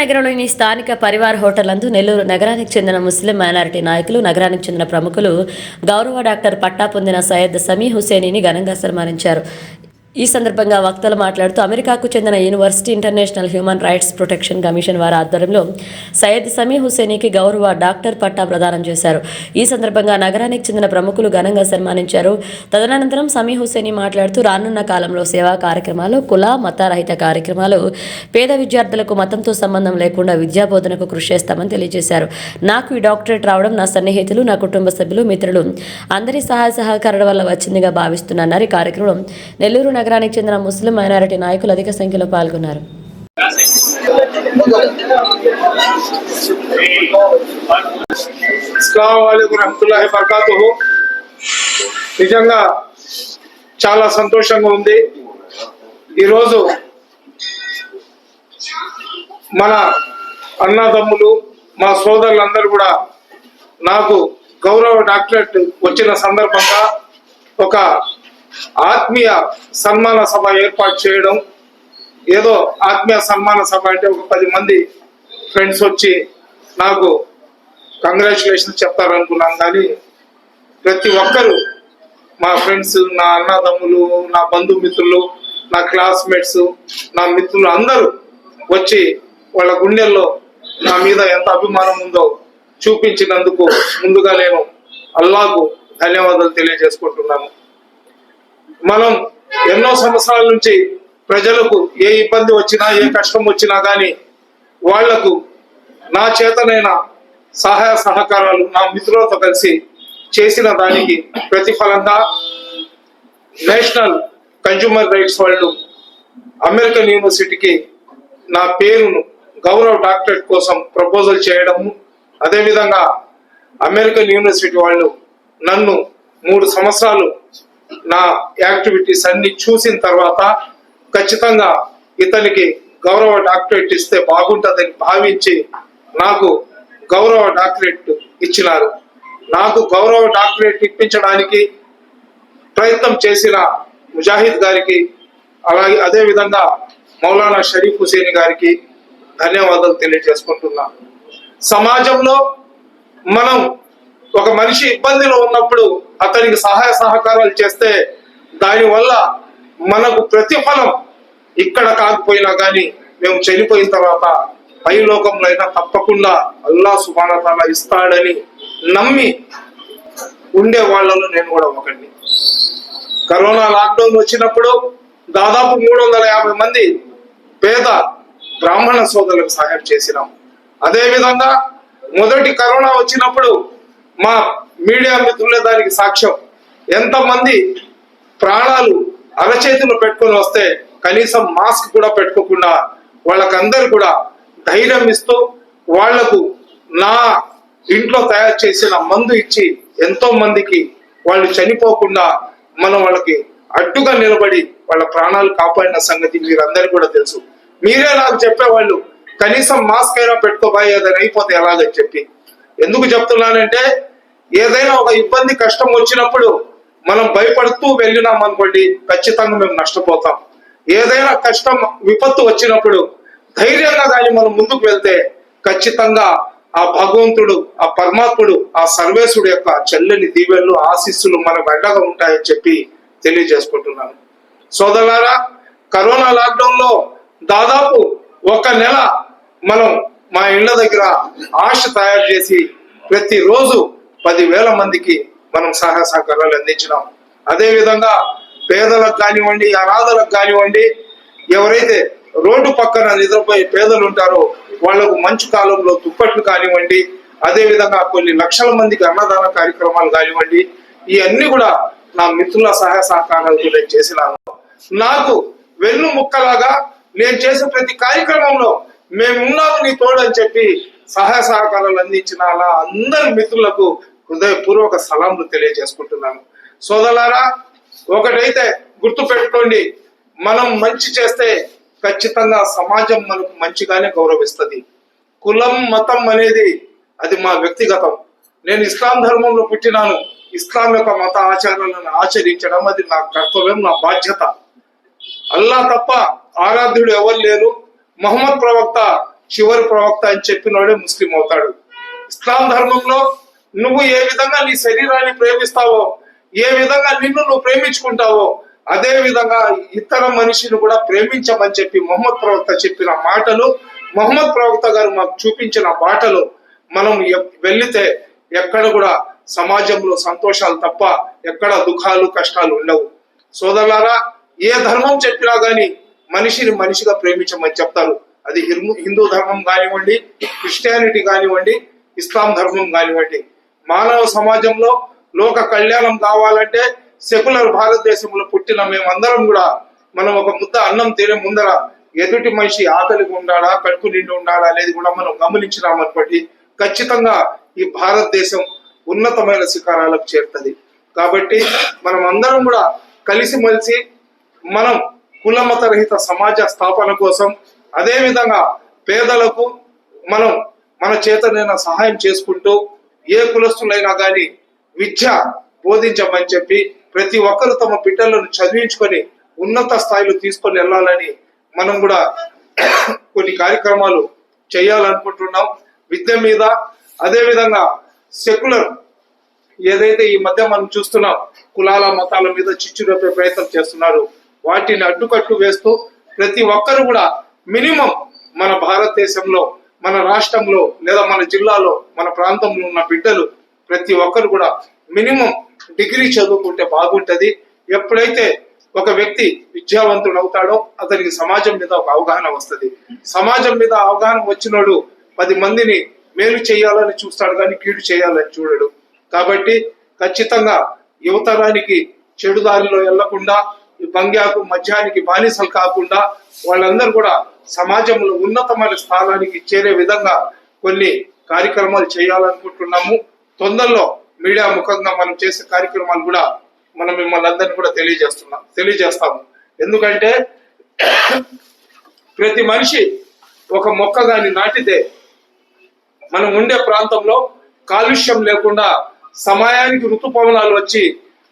నగరంలోని స్థానిక పరివార్ హోటల్ నందు నెల్లూరు నగరానికి చెందిన ముస్లిం మైనారిటీ నాయకులు నగరానికి చెందిన ప్రముఖులు గౌరవ డాక్టర్ పట్టా పొందిన సయ్యద్ సమీ హుసేనీని ఘనంగా సన్మానించారు. ఈ సందర్భంగా వక్తలు మాట్లాడుతూ అమెరికాకు చెందిన university international human rights protection commission వారి ఆధ్వర్యంలో సయ్యద్ సమీ హుసేనీకి గౌరవ డాక్టర్ పట్టా ప్రదానం చేశారు. ఈ సందర్భంగా నగరానికి చెందిన ప్రముఖులు ఘనంగా సన్మానించారు. తదనంతరం సమీ హుసేని మాట్లాడుతూ రానున్న కాలంలో సేవా కార్యక్రమాలు కుల మత రహిత కార్యక్రమాలు పేద విద్యార్థులకు మతంతో సంబంధం లేకుండా విద్యా బోధనకు కృషి చేస్తామని తెలియజేశారు. నాకు ఈ డాక్టరేట్ రావడం నా సన్నిహితులు నా కుటుంబ సభ్యులు మిత్రులు అందరి సహాయ సహకారాల వల్ల వచ్చిందిగా భావిస్తున్నాన్నారు ఈ కార్యక్రమం నెల్లూరు నగరానికి చెందిన ముస్లిం మైనారిటీ నాయకులు అధిక సంఖ్యలో పాల్గొన్నారు. నిజంగా చాలా సంతోషంగా ఉంది. ఈరోజు మన అన్నదమ్ములు మా సోదరులందరూ కూడా నాకు గౌరవ డాక్టరేట్ వచ్చిన సందర్భంగా ఒక ఆత్మీయ సన్మాన సభ ఏర్పాటు చేయడం ఏదో ఆత్మీయ సన్మాన సభ అంటే ఒక పది మంది ఫ్రెండ్స్ వచ్చి నాకు కంగ్రాచులేషన్ చెప్తారనుకున్నాను. కానీ ప్రతి ఒక్కరు మా ఫ్రెండ్స్ నా అన్నదమ్ములు నా బంధుమిత్రులు నా క్లాస్మేట్స్ నా మిత్రులు అందరూ వచ్చి వాళ్ళ గుండెల్లో నా మీద ఎంత అభిమానం ఉందో చూపించినందుకు ముందుగా నేను అల్లాకు ధన్యవాదాలు తెలియజేసుకుంటున్నాను. మనం ఎన్నో సంవత్సరాల నుంచి ప్రజలకు ఏ ఇబ్బంది వచ్చినా ఏ కష్టం వచ్చినా కానీ వాళ్ళకు నా చేతనైన సహాయ సహకారాలు నా మిత్రులతో కలిసి చేసిన దానికి ప్రతిఫలంగా నేషనల్ కన్జ్యూమర్ రైట్స్ వాళ్ళు అమెరికన్ యూనివర్సిటీకి నా పేరును గౌరవ డాక్టరేట్ కోసం ప్రపోజల్ చేయడము అదేవిధంగా అమెరికన్ యూనివర్సిటీ వాళ్ళు నన్ను మూడు సంవత్సరాలు నా యాక్టివిటీస్ అన్ని చూసిన తర్వాత ఖచ్చితంగా ఇతనికి గౌరవ డాక్టరేట్ ఇస్తే బాగుంటుందని భావించి నాకు గౌరవ డాక్టరేట్ ఇచ్చినారు. నాకు గౌరవ డాక్టరేట్ ఇప్పించడానికి ప్రయత్నం చేసిన ముజాహిద్ గారికి అలాగే అదేవిధంగా మౌలానా షరీఫ్ హుసేన్ గారికి ధన్యవాదాలు తెలియజేసుకుంటున్నా. సమాజంలో మనం ఒక మనిషి ఇబ్బందిలో ఉన్నప్పుడు అతనికి సహాయ సహకారాలు చేస్తే దానివల్ల మనకు ప్రతిఫలం ఇక్కడ కాకపోయినా కానీ మేము చనిపోయిన తర్వాత పై లోకంలో అయినా తప్పకుండా అల్లా సుబానతాల ఇస్తాడని నమ్మి ఉండే వాళ్ళలో నేను కూడా ఒకటి కరోనా లాక్డౌన్ వచ్చినప్పుడు దాదాపు మూడు వందల యాభై మంది పేద బ్రాహ్మణ సోదరులకు సహాయం చేసినాం. అదే విధంగా మొదటి కరోనా వచ్చినప్పుడు మా మీడియా మిత్రులే దానికి సాక్ష్యం. ఎంతమంది ప్రాణాలు అరచేతులు పెట్టుకొని వస్తే కనీసం మాస్క్ కూడా పెట్టుకోకుండా వాళ్ళకందరు కూడా ధైర్యం ఇస్తూ వాళ్ళకు నా ఇంట్లో తయారు చేసిన మందు ఇచ్చి ఎంతో మందికి వాళ్ళు చనిపోకుండా మనం వాళ్ళకి అడ్డుగా నిలబడి వాళ్ళ ప్రాణాలు కాపాడిన సంగతి మీరందరికీ కూడా తెలుసు. మీరే నాకు చెప్పేవాళ్ళు కనీసం మాస్క్ అయినా పెట్టుకోబాయి అదని అయిపోతే ఎలాగని చెప్పి. ఎందుకు చెప్తున్నానంటే ఏదైనా ఒక ఇబ్బంది కష్టం వచ్చినప్పుడు మనం భయపడుతూ వెళ్ళినాం అనుకోండి ఖచ్చితంగా మేము నష్టపోతాం. ఏదైనా కష్టం విపత్తు వచ్చినప్పుడు ధైర్యంగా దాన్ని మనం ముందుకు వెళ్తే ఖచ్చితంగా ఆ భగవంతుడు ఆ పరమాత్ముడు ఆ సర్వేశుడు యొక్క చెల్లని దీవెళ్ళు ఆశీస్సులు మన అండగా ఉంటాయని చెప్పి తెలియజేసుకుంటున్నాను. సోదరులారా కరోనా లాక్డౌన్లో దాదాపు ఒక నెల మనం మా ఇళ్ళ దగ్గర ఆశ తయారు చేసి ప్రతిరోజు పదివేల మందికి మనం సహాయ సహకారాలు అందించినాం. అదేవిధంగా పేదలకు కానివ్వండి అనాథలకు కానివ్వండి ఎవరైతే రోడ్డు పక్కన నిద్రపోయే పేదలు ఉంటారో వాళ్ళకు మంచు కాలంలో దుప్పట్లు కానివ్వండి అదేవిధంగా కొన్ని లక్షల మందికి అన్నదాన కార్యక్రమాలు కానివ్వండి ఇవన్నీ కూడా నా మిత్రుల సహాయ సహకారాలతో నేను చేసినాను. నాకు వెన్ను ముక్కలాగా నేను చేసే ప్రతి కార్యక్రమంలో మేమున్నాము నీ తోడు అని చెప్పి సహాయ సహకారాలు అందించిన అలా అందరి మిత్రులకు హృదయపూర్వక సలాంలు తెలియజేసుకుంటున్నాను. సోదలారా ఒకటైతే గుర్తు పెట్టుకోండి మనం మంచి చేస్తే ఖచ్చితంగా సమాజం మనకు మంచిగానే గౌరవిస్తుంది. కులం మతం అనేది అది మా వ్యక్తిగతం. నేను ఇస్లాం ధర్మంలో పుట్టినాను. ఇస్లాం యొక్క మత ఆచారాలను ఆచరించడం అది నా కర్తవ్యం నా బాధ్యత. అల్లా తప్ప ఆరాధ్యుడు ఎవరు లేరు? మహమ్మద్ ప్రవక్త చివరి ప్రవక్త అని చెప్పినోడే ముస్లిం అవుతాడు. ఇస్లాం ధర్మంలో నువ్వు ఏ విధంగా నీ శరీరాన్ని ప్రేమిస్తావో ఏ విధంగా నిన్ను నువ్వు ప్రేమించుకుంటావో అదే విధంగా ఇతర మనిషిని కూడా ప్రేమించమని చెప్పి మొహమ్మద్ ప్రవక్త చెప్పిన మాటలు మొహమ్మద్ ప్రవక్త గారు మాకు చూపించిన బాటలు మనం ఎ- వెళ్ళితే ఎక్కడ కూడా సమాజంలో సంతోషాలు తప్ప ఎక్కడ దుఃఖాలు కష్టాలు ఉండవు. సోదరులారా ఏ ధర్మం చెప్పినా గాని మనిషిని మనిషిగా ప్రేమించమని చెప్తారు. అది హిందూ హిందూ ధర్మం కానివ్వండి క్రిస్టియానిటీ కానివ్వండి ఇస్లాం ధర్మం కానివ్వండి. మానవ సమాజంలో లోక కళ్యాణం కావాలంటే సెక్యులర్ భారతదేశంలో పుట్టిన మేమందరం కూడా మనం ఒక ముద్ద అన్నం తినే ముందర ఎదుటి మనిషి ఆకలిగా ఉండాలా కడుపు నిండి ఉండాలా అనేది కూడా మనం గమనించినామనుకోండి ఖచ్చితంగా ఈ భారతదేశం ఉన్నతమైన శిఖరాలకు చేరుతుంది. కాబట్టి మనం అందరం కూడా కలిసిమెలిసి మనం కులమత రహిత సమాజ స్థాపన కోసం అదేవిధంగా పేదలకు మనం మన చేతనైన సహాయం చేసుకుంటూ ఏ కులస్తులైనా కానీ విద్య బోధించమని చెప్పి ప్రతి ఒక్కరు తమ బిడ్డలను చదివించుకొని ఉన్నత స్థాయిలో తీసుకొని వెళ్ళాలని మనం కూడా కొన్ని కార్యక్రమాలు చేయాలనుకుంటున్నాం. విద్య మీద అదేవిధంగా సెక్యులర్ ఏదైతే ఈ మధ్య మనం చూస్తున్నాం కులాల మతాల మీద చిచ్చు రేపే ప్రయత్నం చేస్తున్నారు వాటిని అడ్డుకట్టు వేస్తూ ప్రతి ఒక్కరు కూడా మినిమం మన భారతదేశంలో మన రాష్ట్రంలో లేదా మన జిల్లాలో మన ప్రాంతంలో ఉన్న బిడ్డలు ప్రతి ఒక్కరు కూడా మినిమం డిగ్రీ చదువుకుంటే బాగుంటుంది. ఎప్పుడైతే ఒక వ్యక్తి విద్యావంతుడు అవుతాడో అతనికి సమాజం మీద ఒక అవగాహన వస్తుంది. సమాజం మీద అవగాహన వచ్చినోడు పది మందిని మేలు చేయాలని చూస్తాడు కానీ కీడు చేయాలని చూడడు. కాబట్టి ఖచ్చితంగా యువతరానికి చెడు దారిలో వెళ్ళకుండా బంగ్యాకు మద్యానికి బానిసలు కాకుండా వాళ్ళందరూ కూడా సమాజంలో ఉన్నతమైన స్థానానికి చేరే విధంగా కొన్ని కార్యక్రమాలు చేయాలనుకుంటున్నాము. తొందరలో మీడియా ముఖంగా మనం చేసే కార్యక్రమాలు కూడా మనం మిమ్మల్ని అందరినీ కూడా తెలియజేస్తున్నాం తెలియజేస్తాము. ఎందుకంటే ప్రతి మనిషి ఒక మొక్క గాని నాటితే మనం ఉండే ప్రాంతంలో కాలుష్యం లేకుండా సమయానికి ఋతుపవనాలు వచ్చి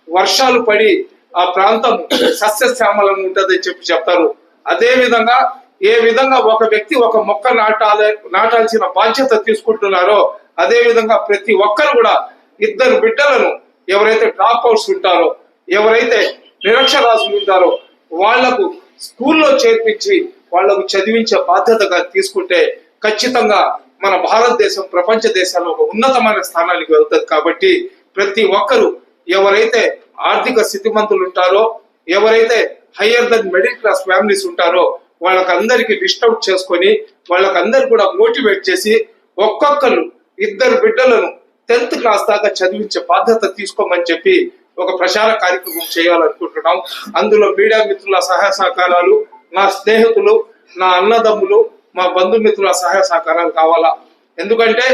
వర్షాలు పడి ఆ ప్రాంతం సస్యశ్యామలం ఉంటుందని చెప్పి చెప్తారు. అదే విధంగా ఏ విధంగా ఒక వ్యక్తి ఒక మొక్క నాటాలి నాటాల్సిన బాధ్యత తీసుకుంటున్నారో అదే విధంగా ప్రతి ఒక్కరు కూడా ఇద్దరు బిడ్డలను ఎవరైతే డ్రాప్ అవుట్స్ ఉంటారో ఎవరైతే నిరక్షరాస్యులు ఉంటారో వాళ్ళకు స్కూల్లో చేర్పించి వాళ్ళకు చదివించే బాధ్యతగా తీసుకుంటే ఖచ్చితంగా మన భారతదేశం ప్రపంచ దేశాల్లో ఒక ఉన్నతమైన స్థానానికి వెళ్తుంది. కాబట్టి ప్రతి ఒక్కరు ఎవరైతే ఆర్థిక స్థితిమంతులు ఉంటారో ఎవరైతే higher than middle class families ఉంటారో వాళ్ళకందరికి లిస్ట్ అవుట్ చేసుకొని వాళ్ళకందరు కూడా మోటివేట్ చేసి ఒక్కొక్కరు ఇద్దరు బిడ్డలను టెన్త్ క్లాస్ దాకా చదివించే బాధ్యత తీసుకోమని చెప్పి ఒక ప్రచార కార్యక్రమం చేయాలనుకుంటున్నాం. అందులో మీడియా మిత్రుల సహాయ సహకారాలు నా స్నేహితులు నా అన్నదమ్ములు మా బంధుమిత్రుల సహాయ సహకారాలు కావాలా? ఎందుకంటే